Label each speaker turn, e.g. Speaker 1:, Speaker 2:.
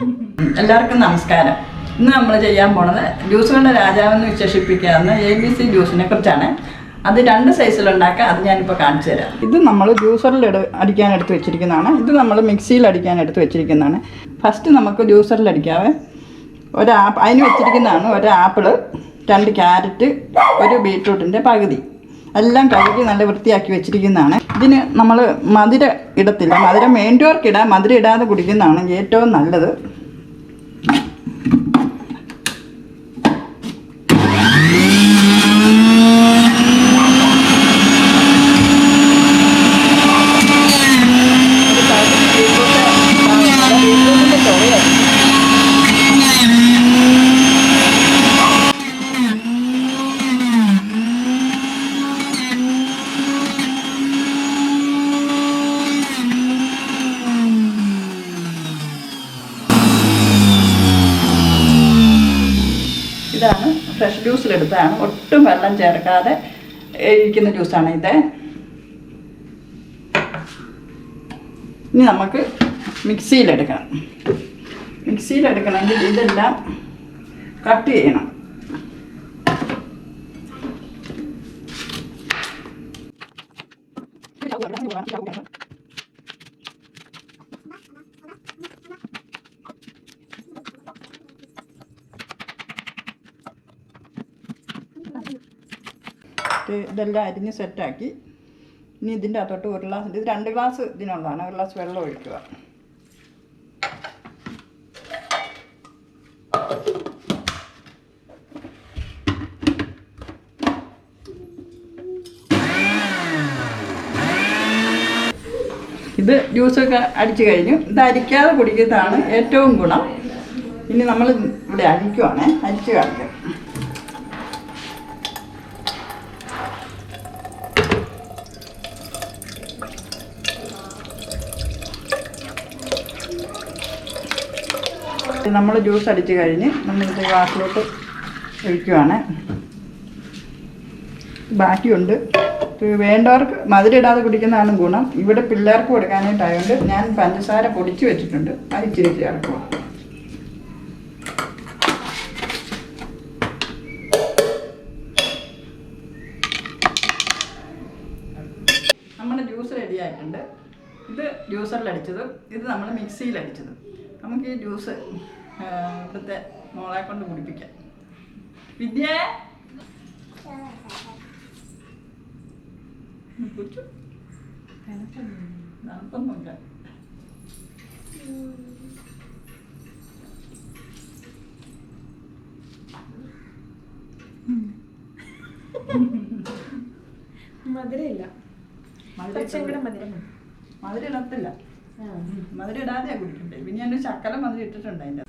Speaker 1: എല്ലാവർക്കും നമസ്കാരം. ഇന്ന് നമ്മൾ ചെയ്യാൻ പോണത് ജ്യൂസുകളുടെ രാജാവെന്ന് വിശേഷിപ്പിക്കാവുന്ന എ ബി സി ജ്യൂസിനെ കുറിച്ചാണ്. അത് രണ്ട് സൈസിലുണ്ടാക്കുക അത് ഞാനിപ്പോൾ കാണിച്ചു തരാം. ഇത് നമ്മൾ ജ്യൂസറിൽ അടിക്കാൻ എടുത്ത് വെച്ചിരിക്കുന്നതാണ്. ഇത് നമ്മൾ മിക്സിയിൽ അടിക്കാൻ എടുത്ത് വെച്ചിരിക്കുന്നതാണ്. ഫസ്റ്റ് നമുക്ക് ജ്യൂസറിൽ അടിക്കാവേ. ഒരു ആപ്പ് അതിന് വെച്ചിരിക്കുന്നതാണ് ഒരു ആപ്പിൾ രണ്ട് ക്യാരറ്റ് ഒരു ബീട്രൂട്ടിന്റെ പകുതി. എല്ലാം കഴുകി നല്ല വൃത്തിയാക്കി വെച്ചിരിക്കുന്നതാണ്. ഇതിന് നമ്മൾ മധുര ഇടത്തില്ല. മധുരം വേണ്ടിയവർക്ക് ഇടാം. മധുരം ഇടാതെ കുടിക്കുന്നതാണ് ഏറ്റവും നല്ലത്. ഫ്രഷ് ജ്യൂസിലെടുത്തതാണ് ഒട്ടും വെള്ളം ചേർക്കാതെ ഇരിക്കുന്ന ജ്യൂസാണ് ഇത്. ഇനി നമുക്ക് മിക്സിയിലെടുക്കണം മിക്സിയിലെടുക്കണമെങ്കിൽ ഇതെല്ലാം കട്ട് ചെയ്യണം. ഇത് ഇതെല്ലാം അരിഞ്ഞ് സെറ്റാക്കി. ഇനി ഇതിന്റെ അകത്തോട്ട് ഒരു ഗ്ലാസ് ഇത് രണ്ട് ഗ്ലാസ് ഇതിനുള്ളതാണ്. ഒരു ഗ്ലാസ് വെള്ളം ഒഴിക്കുക. ഇത് ജ്യൂസൊക്കെ അടിച്ചു കഴിഞ്ഞു. ഇത് അരിക്കാതെ കുടിക്കുന്നതാണ് ഏറ്റവും ഗുണം. ഇനി നമ്മൾ ഇവിടെ അരിക്കുവാണേ. അരിച്ചു കാണിക്കാം. നമ്മൾ ജ്യൂസ് അടിച്ച് കഴിഞ്ഞ് നമ്മളിത് ഗ്ലാസ്സിലോട്ട് ഒഴിക്കുവാണ്. ബാക്കിയുണ്ട് വേണ്ടവർക്ക് മധുര ഇടാതെ കുടിക്കുന്നതാണ് ഗുണം. ഇവിടെ പിള്ളേർക്ക് കൊടുക്കാനായിട്ടായതുകൊണ്ട് ഞാൻ പഞ്ചസാര പൊടിച്ച് വെച്ചിട്ടുണ്ട്. അത് ഇച്ചിരി ചേർക്കുക നമ്മുടെ ജ്യൂസ് റെഡിയായിട്ടുണ്ട് ഇത് ജ്യൂസറിൽ അടിച്ചത് ഇത് നമ്മൾ മിക്സിയിൽ അടിച്ചത് നമുക്ക് ഈ ജ്യൂസ് ഇവിടുത്തെ മോളെ കൊണ്ട് കുടിപ്പിക്കാം. വിദ്യ? കുടിച്ചു തണുപ്പൊന്നുമില്ല
Speaker 2: മധുരമില്ല
Speaker 1: മധുരം.
Speaker 2: മധുരം.
Speaker 1: മധുരം ഇടത്തില്ല മധുരം ഇടാതെയാണ് കുടിക്കണ്ടേ? പിന്നെ ഞാൻ ശക്കല മധുരം ഇട്ടിട്ടുണ്ട് അതിന്റെ